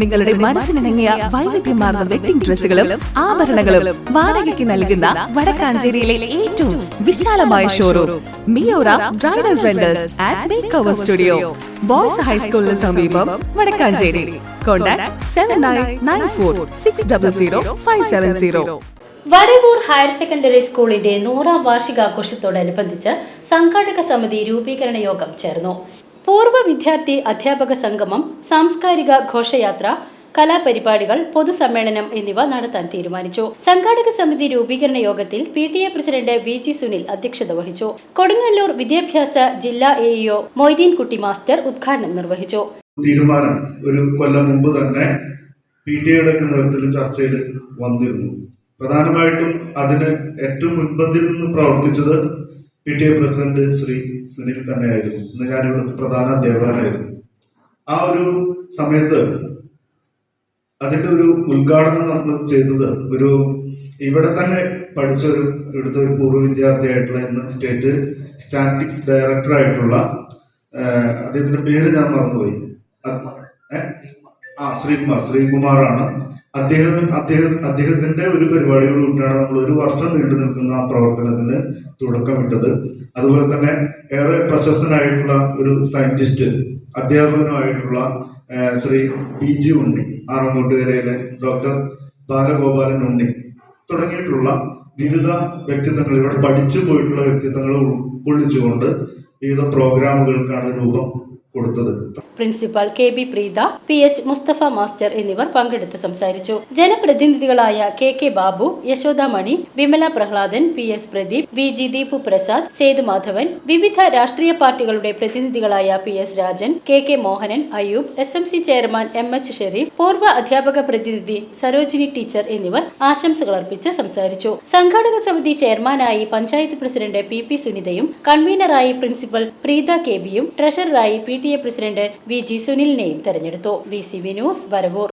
നിങ്ങളുടെ മനസ്സിനിണങ്ങിയ വൈവിധ്യമാർന്ന വെഡിംഗ് ഡ്രസ്സുകളും ആഭരണങ്ങളും വാടകയ്ക്ക് നൽകുന്ന വടക്കാഞ്ചേരിയിലെ ഏറ്റവും വിശാലമായ showroom Miora bridal renders at make over studio boys ഹൈസ്കൂളിന് സമീപം Vadakkanchery. Contact seven nine nine four six double zero five seven zero Varavoor higher secondary സ്കൂളിന്റെ നൂറാം വാർഷികാഘോഷത്തോടനുബന്ധിച്ച് സംഘാടക സമിതി രൂപീകരണ യോഗം ചേർന്നു. പൂർവ വിദ്യാർത്ഥി അധ്യാപക സംഗമം സാംസ്കാരിക ഘോഷയാത്ര കലാപരിപാടികൾ പൊതുസമ്മേളനം എന്നിവ നടത്താൻ തീരുമാനിച്ചു. സംഘാടക സമിതി രൂപീകരണ യോഗത്തിൽ P T A president V G Sunil അധ്യക്ഷത വഹിച്ചു. കൊടുങ്ങല്ലൂർ വിദ്യാഭ്യാസ ജില്ലാ എ ഇഒ മൊയ്തീൻ കുട്ടി മാസ്റ്റർ ഉദ്ഘാടനം നിർവഹിച്ചു. തീരുമാനം ഒരു കൊല്ലം മുമ്പ് തന്നെ പി ടി എയുടെ നേതൃത്വത്തിൽ ചർച്ചയിൽ വന്നിരുന്നു. പ്രധാനമായിട്ടും അതിന് ഏറ്റവും മുൻപന്തിയിൽ നിന്ന് പ്രവർത്തിച്ചത് P. T. A. President Shri Sunil തന്നെയായിരുന്നു. ഇന്ന് ഞാൻ ഇവിടുത്തെ പ്രധാന അധ്യാപകനായിരുന്നു ആ ഒരു സമയത്ത് അതിന്റെ ഒരു ഉദ്ഘാടനം നമ്മൾ ചെയ്തത് ഒരു ഇവിടെ തന്നെ പഠിച്ച ഒരു ഇവിടുത്തെ ഒരു പൂർവ വിദ്യാർത്ഥിയായിട്ടുള്ള ഇന്ന് സ്റ്റേറ്റ് സ്റ്റാറ്റിക്സ് ഡയറക്ടർ ആയിട്ടുള്ള അദ്ദേഹത്തിന്റെ പേര് ഞാൻ മറന്നുപോയി? ആ ശ്രീകുമാർ ശ്രീകുമാറാണ്. അദ്ദേഹം അദ്ദേഹം അദ്ദേഹത്തിന്റെ ഒരു പരിപാടിയോടുകൂടിയാണ് നമ്മൾ ഒരു വർഷം നീണ്ടു നിൽക്കുന്ന ആ പ്രവർത്തനത്തിന് തുടക്കമിട്ടത്. അതുപോലെ തന്നെ ഏറെ പ്രശസ്തനായിട്ടുള്ള ഒരു സയന്റിസ്റ്റ് അധ്യാപകനുമായിട്ടുള്ള ശ്രീ പി ജി ഉണ്ണി ആറങ്ങോട്ടുകരയിലെ ഡോക്ടർ ബാലഗോപാലൻ ഉണ്ണി തുടങ്ങിയിട്ടുള്ള വിവിധ വ്യക്തിത്വങ്ങൾ ഇവിടെ പഠിച്ചു പോയിട്ടുള്ള വ്യക്തിത്വങ്ങൾ ഉൾക്കൊള്ളിച്ചുകൊണ്ട് വിവിധ പ്രോഗ്രാമുകൾക്കാണ് രൂപം കൊടുത്തത്. Principal K B Preetha P H Musthafa master എന്നിവർ പങ്കെടുത്ത് സംസാരിച്ചു. ജനപ്രതിനിധികളായ K K Babu Yashodamani Vimala Prahladan P S Pradeep V G Deepu Prasad Sethu Madhavan വിവിധ രാഷ്ട്രീയ പാർട്ടികളുടെ പ്രതിനിധികളായ P S Rajan K K Mohanan Ayoob S M C chairman M H Shareef പൂർവ അധ്യാപക പ്രതിനിധി Sarojini teacher എന്നിവർ ആശംസകൾ അർപ്പിച്ച് സംസാരിച്ചു. സംഘാടക സമിതി ചെയർമാനായി പഞ്ചായത്ത് പ്രസിഡന്റ് പി പി സുനിതയും കൺവീനറായി പ്രിൻസിപ്പൽ പ്രീത കെ ബിയും ട്രഷററായി P A president V G സുനിലിനെയും തെരഞ്ഞെടുത്തു. B C B news Varavoor.